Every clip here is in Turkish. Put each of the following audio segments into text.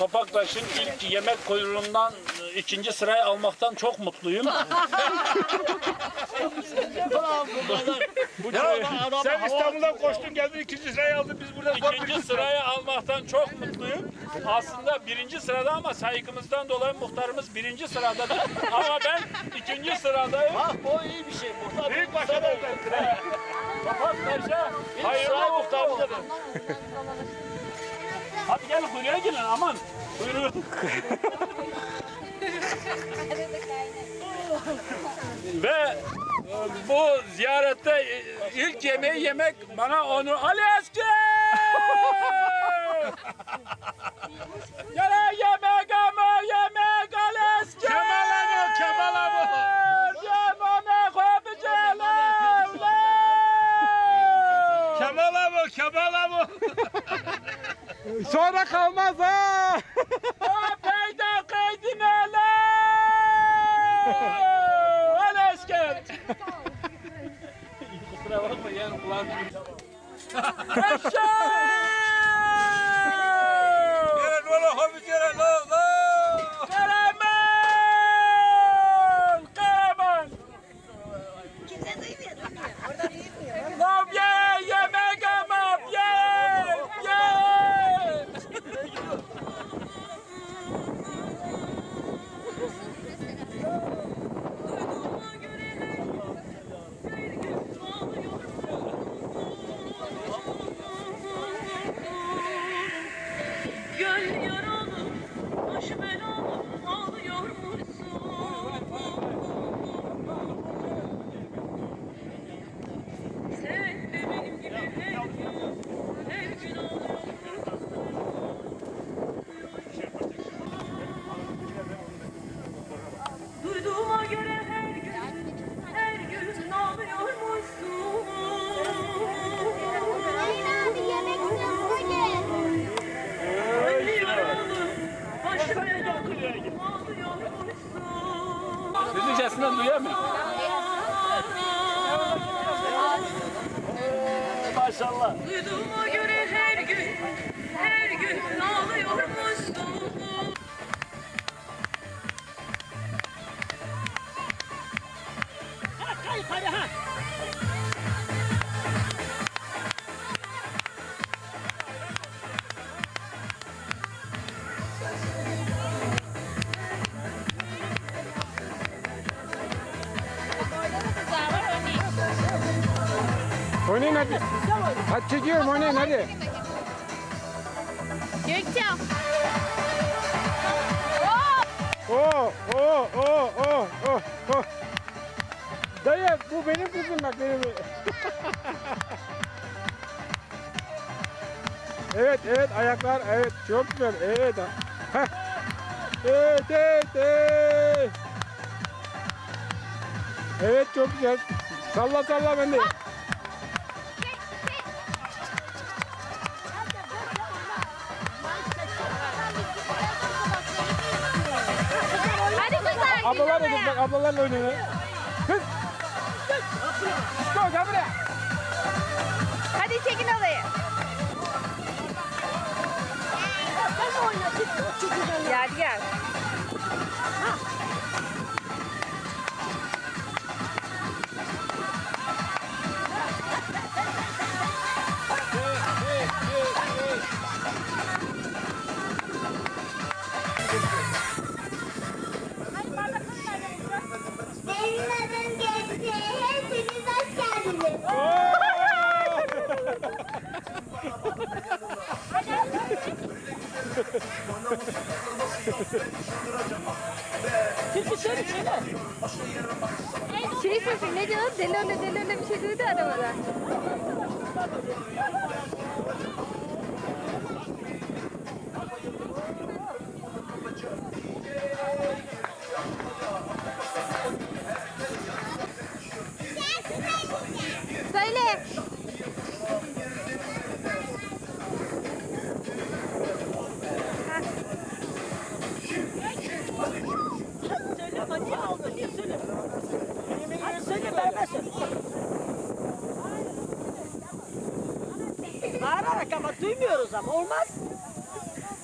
Topaktaş'ın ilk yemek kuyruğundan e, ikinci sırayı almaktan çok mutluyum. Bu köy- Sen İstanbul'dan koştun geldin ikinci sırayı aldın biz burada İkinci sırayı almaktan çok mutluyum. Aslında birinci sırada ama saygımızdan dolayı muhtarımız birinci sırada da. Ama ben ikinci sıradayım. Bak o iyi bir şey. Muhtar Büyük başarı oldu. Topaktaş'a hayırlı muhtarımız. Hadi gelin kuyruğa girin aman. Kuyruğu. Ve e, bu ziyarette e, ilk yemeği yemek bana onu Ali Eski! Sonra kalmaz ha. Peyda kaydın hele! Ali Eski! Kusura bakma yani kulağım Evet Oynayın hadi. Hadi çekiyorum oynayın hadi. Gökçem. Oo, oo, oo, oo, oo, oo. Dayı bu benim kızım bak benim. evet, evet ayaklar, evet çok güzel, evet. Heh. Evet, evet, evet. Evet çok güzel. Salla salla ben de. Ablalar da bak ablalarla oynuyorlar. Kız. Go gel buraya. Hadi çekin alayı. Gel gel. Benim Şey sesi ne diyor? Delöle delöle bir şey dedi arabada. Söyle ama niye aldın? Niye söyle? Hadi söyle vermesin. Bağırarak ama duymuyoruz ama olmaz.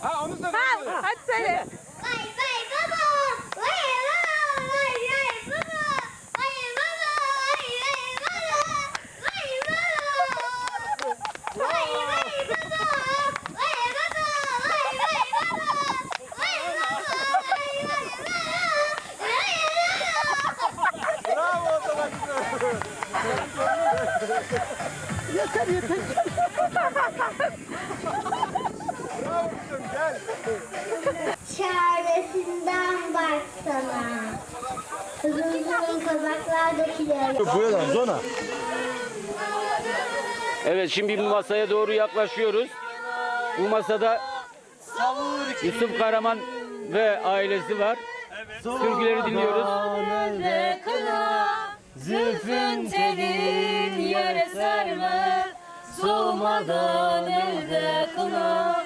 Ha onu da Ha, hadi söyle. Baksana. Uzun uzun kazaklar dökülüyor. Buradan zona. Evet şimdi bu masaya doğru yaklaşıyoruz. Bu masada Yusuf Karaman ve ailesi var. Türküleri dinliyoruz. Zülfün telin yere serme Soğumadan elde kına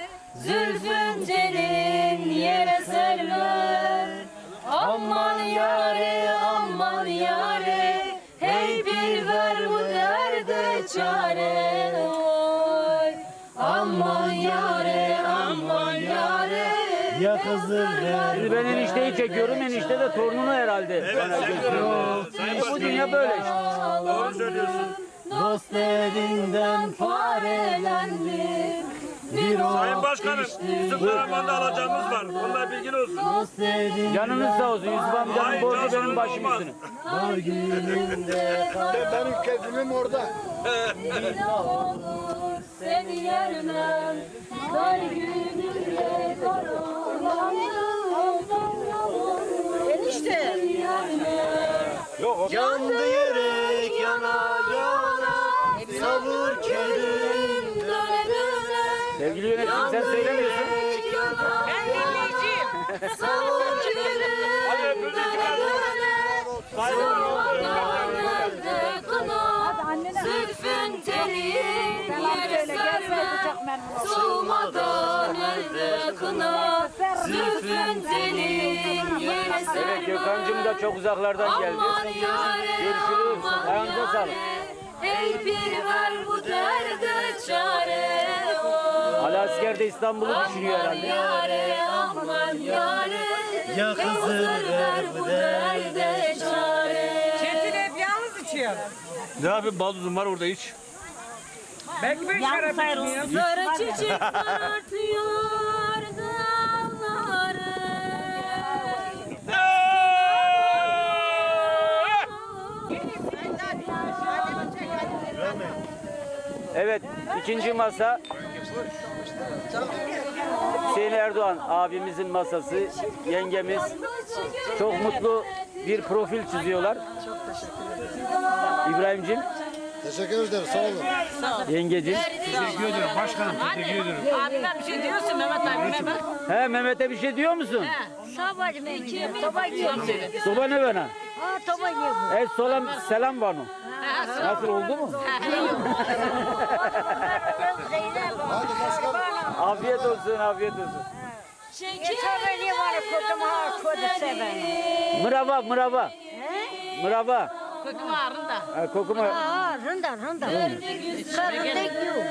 Ya kızım Şimdi ben enişteyi çekiyorum. Enişte de torununu herhalde. E, bu dünya böyle işte. Doğru söylüyorsun. Dost elinden farelendim. Bir Sayın Başkanım, Yusuf Karaman'da alacağımız var. Bunlar bilgin olsun. Canınız sağ olsun. Yusuf amcanın Hayır, borcu benim başım olmaz. üstüne. Benim kedimim orada. olur seni yermem. Dar günümde Enişte. Yandı yürek yana yana Savur kerim Döne döne. Sevgili yönetim sen söylemiyorsun. Ben dinleyeceğim. Savur kerim döne döne. Serme. Soğumadan elde kına. Zülfün telin yere serme. Evet Gökhan'cığım da çok uzaklardan geldi. Aman yare, Görüşürüz. Ayağınıza yare. sağlık. Ey bir ver bu derde çare. Ali asker de İstanbul'u düşünüyor Aman herhalde. yare, aman yare. Ya kızım ver bu derde çare. Çetin hep yalnız içiyor. Ne yapayım baldızım var orada hiç. Belki ben şarap içmiyorum. Sarı çiçek sarartıyor dalları. Evet ikinci masa Hüseyin Erdoğan abimizin masası, yengemiz çok mutlu bir profil çiziyorlar. İbrahim'cim, Teşekkür ederim sağ olun. yengecim. Abime bir şey diyorsun Mehmet abi Mehmet. He Mehmet'e bir şey diyor musun? Sabah Mehmet. Toba giyiyor. Soba ne bana? Aa toba giyiyor bu. Evet solam selam var mı? Nasıl oldu mu? afiyet olsun, afiyet olsun. Mırava, mırava. Mırava. Ağrında. Ha, kokuma. Aa rında rında. Karında giyiyor.